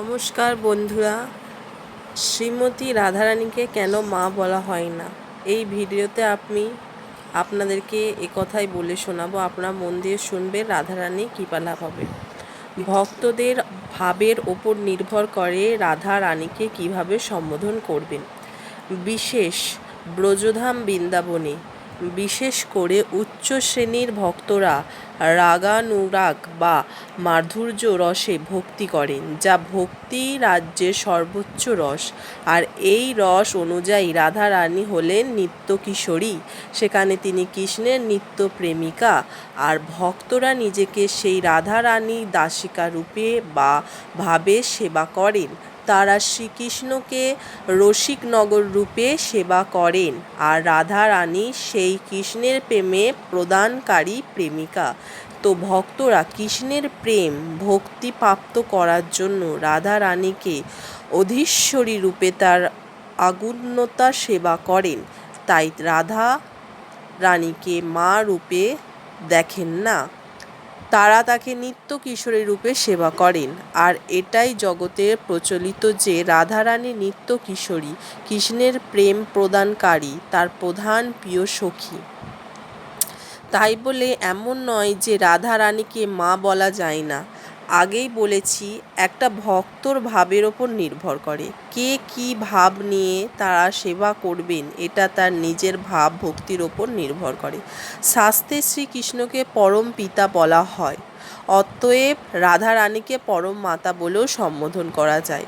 নমস্কার বন্ধুরা, শ্রীমতী রাধারানীকে কেন মা বলা হয় না? এই ভিডিওতে আমি আপনাদেরকে কথাই বলে শোনাবো। আপনারা মন দিয়ে শুনবেন রাধারানী কৃপা লাভ হবে। ভক্তদের ভাবের ওপর নির্ভর করে রাধা রানীকে কীভাবে সম্বোধন করবেন। বিশেষ ব্রজধাম বৃন্দাবনে বিশেষ করে উচ্চ শ্রেণির ভক্তরা রাগানুরাগ বা মাধুর্য রসে ভক্তি করেন, যা ভক্তি রাজ্যের সর্বোচ্চ রস। আর এই রস অনুযায়ী রাধা রানী হলেন নিত্য কিশোরী সেখানে তিনি কৃষ্ণের নিত্য প্রেমিকা আর ভক্তরা নিজেকে সেই রাধা রানী দাসিকা রূপে বা ভাবে সেবা করেন। তারা শ্রীকৃষ্ণকে রসিকনগর রূপে সেবা করেন আর রাধা রানী সেই কৃষ্ণের প্রেমে প্রদানকারী প্রেমিকা। তো ভক্তরা কৃষ্ণের প্রেম ভক্তি প্রাপ্ত করার জন্য রাধা রানীকে অধীশ্বরী রূপে তার আগুণ্যতা সেবা করেন। তাই রাধা রানীকে মা রূপে দেখেন না। তারা তাকে নিত্য কিশোরী রূপে সেবা করেন। আর এটাই জগতে প্রচলিত যে রাধারানী নিত্য কিশোরী, কৃষ্ণের প্রেম প্রদানকারী, তার প্রধান প্রিয় সখী। তাই বলে এমন নয় যে রাধারানীকে মা বলা যায় না। আগেই বলেছি, একটা ভক্তর ভাবের ওপর নির্ভর করে। কে কী ভাব নিয়ে তারা সেবা করবেন, এটা তার নিজের ভাব ভক্তির ওপর নির্ভর করে। শাস্ত্রে শ্রীকৃষ্ণকে পরম পিতা বলা হয়। অতএব রাধা রানীকে পরম মাতা বলেও সম্বোধন করা যায়।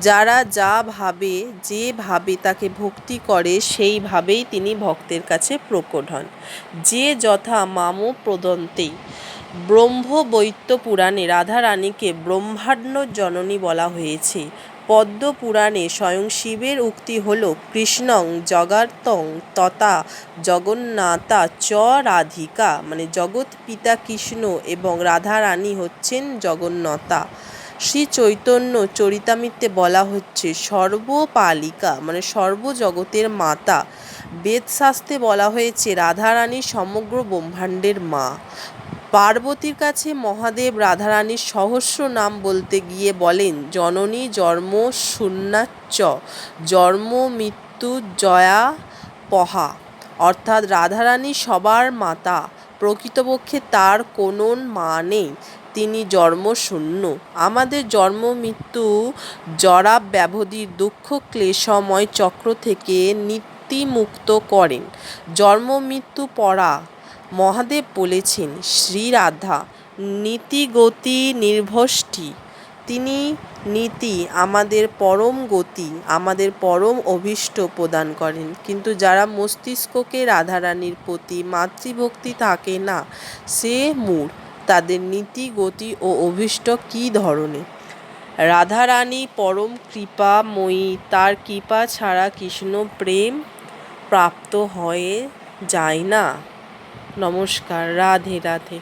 যারা যা ভাবে, যে ভাবে তাকে ভক্তি করে সেইভাবেই তিনি ভক্তের কাছে প্রকট হন। যে যথা মাম প্রদন্তে ব্রহ্মবৈত্য পুরাণে রাধা রানীকে ব্রহ্মাণ্ড জননী বলা হয়েছে। পদ্ম পুরাণে স্বয়ং শিবের উক্তি হল, কৃষ্ণং জগার্তং তথা জগন্নাথা চ রাধিকা মানে জগৎ পিতা কৃষ্ণ এবং রাধা রানী হচ্ছেন জগন্নাথা শ্রী চৈতন্য চরিতামিতে বলা হচ্ছে, সর্বপালিকা মানে সর্বজগতের মাতা। বেদশাস্ত্রে বলা হয়েছে, রাধারানী সমগ্র ব্রহ্মাণ্ডের মা। পার্বতীর কাছে মহাদেব রাধারানীর সহস্র নাম বলতে গিয়ে বলেন, জননী জন্ম শূন্যাচ্চ, জন্ম মৃত্যু জয়া পহা। অর্থাৎ রাধারানী সবার মাতা, প্রকৃতপক্ষে তার কোনো মা নেই, তিনি জন্মশূন্য। আমাদের জন্ম মৃত্যু জরা ব্যাধির দুঃখ ক্লেশময় চক্র থেকে নিত্যিমুক্ত করেন। জন্ম মৃত্যু পড়া মহাদেব বলেছেন শ্রী শ্রীরাধা, নীতিগতি নির্ভষ্টি। তিনি নীতি আমাদের পরম গতি, আমাদের পরম অভীষ্ট প্রদান করেন। কিন্তু যারা মস্তিষ্ককে রাধারানীর প্রতি মাতৃভক্তি থাকে না, সে মূঢ়। তাদের নীতি, গতি ও অভীষ্ট কী ধরনের? রাধারানী পরম কৃপাময়ী, তার কৃপা ছাড়া কৃষ্ণ প্রেম প্রাপ্ত হয়ে যায় না। নমস্কার রাধে রাধে।